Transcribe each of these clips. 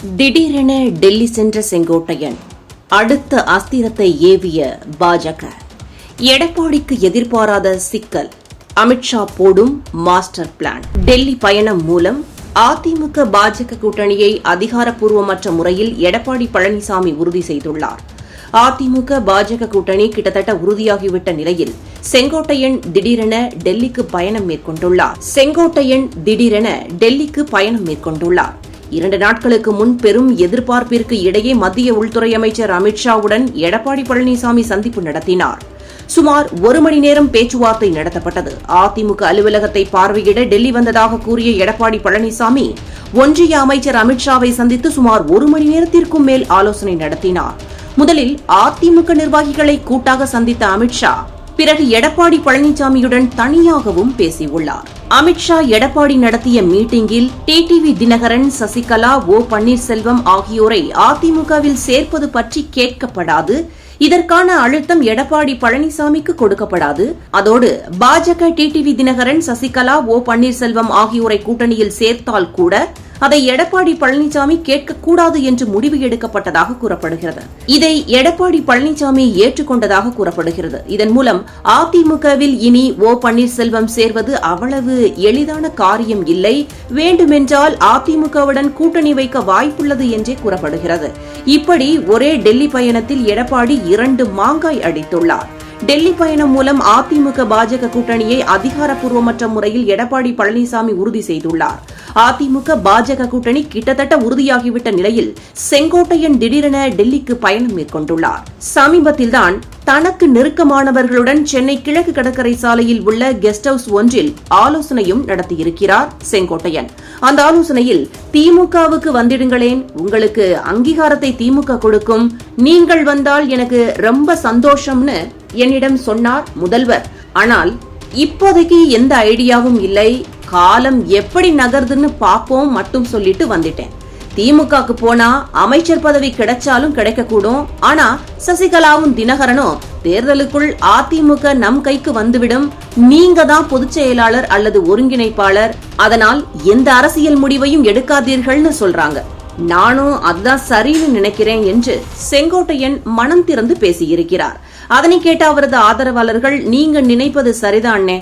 திடீரென டெல்லி சென்ற செங்கோட்டையன் அடுத்த அஸ்திரத்தை ஏவிய பாஜக. எடப்பாடிக்கு எதிர்பாராத சிக்கல். அமித்ஷா போடும் மாஸ்டர் பிளான். டெல்லி பயணம் மூலம் அதிமுக பாஜக கூட்டணியை அதிகாரப்பூர்வமற்ற முறையில் எடப்பாடி பழனிசாமி உறுதி செய்துள்ளார். அதிமுக பாஜக கூட்டணி கிட்டத்தட்ட உறுதியாகிவிட்ட நிலையில் செங்கோட்டையன் திடீரென டெல்லிக்கு பயணம் மேற்கொண்டுள்ளார். செங்கோட்டையன் திடீரென டெல்லிக்கு பயணம் மேற்கொண்டுள்ளார். இரண்டு நாட்களுக்கு முன் பெரும் எதிர்பார்ப்பிற்கு இடையே மத்திய உள்துறை அமைச்சர் அமித்ஷாவுடன் எடப்பாடி பழனிசாமி சந்திப்பு நடத்தினார். சுமார் ஒரு மணி நேரம் பேச்சுவார்த்தை நடத்தப்பட்டது. அதிமுக அலுவலகத்தை பார்வையிட டெல்லி வந்ததாக கூறிய எடப்பாடி பழனிசாமி ஒன்றிய அமைச்சர் அமித்ஷாவை சந்தித்து சுமார் ஒரு மணி நேரத்திற்கும் மேல் ஆலோசனை நடத்தினார். முதலில் அதிமுக நிர்வாகிகளை கூட்டாக சந்தித்த அமித்ஷா பிறகு எடப்பாடி பழனிசாமியுடன் தனியாகவும் பேசியுள்ளார். அமித்ஷா எடப்பாடி நடத்திய மீட்டிங்கில் டிடிவி தினகரன் சசிகலா ஓ பன்னீர்செல்வம் ஆகியோரை அதிமுகவில் சேர்ப்பது பற்றி கேட்கப்படாது. இதற்கான அழுத்தம் எடப்பாடி பழனிசாமிக்கு கொடுக்கப்படாது. அதோடு பாஜக டிடிவி தினகரன் சசிகலா ஓ பன்னீர்செல்வம் ஆகியோரை கூட்டணியில் சேர்த்தால் கூட அதை எடப்பாடி பழனிசாமி கேட்கக்கூடாது என்று முடிவு எடுக்கப்பட்டதாக கூறப்படுகிறது. இதை எடப்பாடி பழனிசாமி ஏற்றுக்கொண்டதாக கூறப்படுகிறது. இதன் மூலம் அதிமுகவில் இனி ஓ பன்னீர்செல்வம் சேர்வது அவ்வளவு எளிதான காரியம் இல்லை. வேண்டுமென்றால் அதிமுகவுடன் கூட்டணி வைக்க வாய்ப்புள்ளது என்றே கூறப்படுகிறது. இப்படி ஒரே டெல்லி பயணத்தில் எடப்பாடி இரண்டு மாங்காய் அடித்துள்ளார். டெல்லி பயணம் மூலம் அதிமுக பாஜக கூட்டணியை அதிகாரப்பூர்வமற்ற முறையில் எடப்பாடி பழனிசாமி உறுதி செய்துள்ளார். அதிமுக பாஜக கூட்டணி கிட்டத்தட்ட உறுதியாகிவிட்ட நிலையில் செங்கோட்டையன் திடீரென டெல்லிக்கு பயணம் மேற்கொண்டுள்ளார். சமீபத்தில்தான் தனக்கு நெருக்கமானவர்களுடன் சென்னை கிழக்கு கடற்கரை சாலையில் உள்ள கெஸ்ட் ஹவுஸ் ஒன்றில் ஆலோசனையும் நடத்தியிருக்கிறார் செங்கோட்டையன். அந்த ஆலோசனையில் திமுகவுக்கு வந்திடுங்களேன் உங்களுக்கு அங்கீகாரத்தை திமுக கொடுக்கும் நீங்கள் வந்தால் எனக்கு ரொம்ப சந்தோஷம்னு என்னிடம் சொன்னார் முதல்வர். ஆனால் இப்போதைக்கு எந்த ஐடியாவும் இல்லை. காலம் எப்படி நகருதுன்னு பாப்போம் மட்டும் சொல்லிட்டு வந்துட்டேன். திமுகக்கு போனா அமைச்சர் பதவி கிடைச்சாலும் கிடைக்கக்கூடும். ஆனா சசிகலாவும் தினகரனும் தேர்தலுக்குள் அதிமுக நம் கைக்கு வந்துவிடும். நீங்க தான் பொதுச் செயலாளர் அல்லது ஒருங்கிணைப்பாளர். அதனால் எந்த அரசியல் முடிவையும் எடுக்காதீர்கள்னு சொல்றாங்க. நானும் அதுதான் சரின்னு நினைக்கிறேன் என்று செங்கோட்டையன் மனம் திறந்து பேசியிருக்கிறார். அதனை கேட்ட அவரது ஆதரவாளர்கள் நீங்க நினைப்பது சரிதானே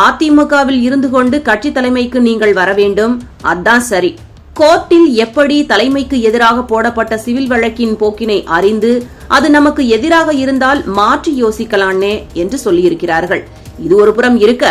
அதிமுகவில் இருந்து கொண்டு கட்சி தலைமைக்கு நீங்கள் வர வேண்டும். அதான் சரி. கோர்ட்டில் எப்படி தலைமைக்கு எதிராக போடப்பட்ட சிவில் வழக்கின் போக்கினை அறிந்து அது நமக்கு எதிராக இருந்தால் மாற்றி யோசிக்கலானே என்று சொல்லியிருக்கிறார்கள். இது ஒரு புறம் இருக்க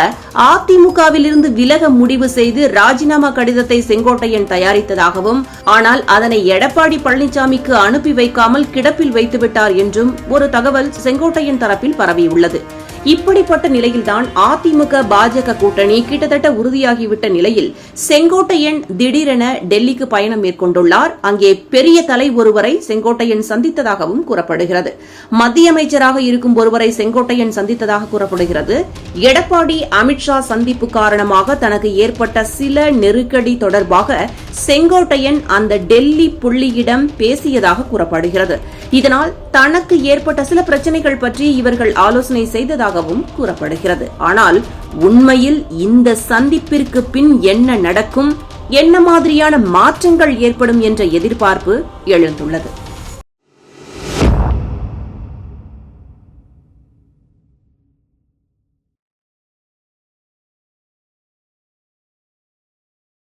அதிமுகவில் இருந்து விலக முடிவு செய்து ராஜினாமா கடிதத்தை செங்கோட்டையன் தயாரித்ததாகவும் ஆனால் அதனை எடப்பாடி பழனிசாமிக்கு அனுப்பி வைக்காமல் கிடப்பில் வைத்துவிட்டார் என்றும் ஒரு தகவல் செங்கோட்டையன் தரப்பில் பரவியுள்ளது. இப்படிப்பட்ட நிலையில்தான் அதிமுக பாஜக கூட்டணி கிட்டத்தட்ட உறுதியாகிவிட்ட நிலையில் செங்கோட்டையன் திடீரென டெல்லிக்கு பயணம் மேற்கொண்டுள்ளார். அங்கே பெரிய தலை ஒருவரை செங்கோட்டையன் சந்தித்ததாகவும் கூறப்படுகிறது. மத்திய அமைச்சராக இருக்கும் ஒருவரை செங்கோட்டையன் சந்தித்ததாக கூறப்படுகிறது. எடப்பாடி அமித்ஷா சந்திப்பு காரணமாக தனக்கு ஏற்பட்ட சில நெருக்கடி தொடர்பாக செங்கோட்டையன் அந்த டெல்லி புள்ளியிடம் பேசியதாக கூறப்படுகிறது. இதனால் தனக்கு ஏற்பட்ட சில பிரச்சனைகள் பற்றி இவர்கள் ஆலோசனை செய்ததாகவும் கூறப்படுகிறது. ஆனால் உண்மையில் இந்த சந்திப்பிற்கு பின் என்ன நடக்கும் என்ன மாதிரியான மாற்றங்கள் ஏற்படும் என்ற எதிர்பார்ப்பு எழுந்துள்ளது.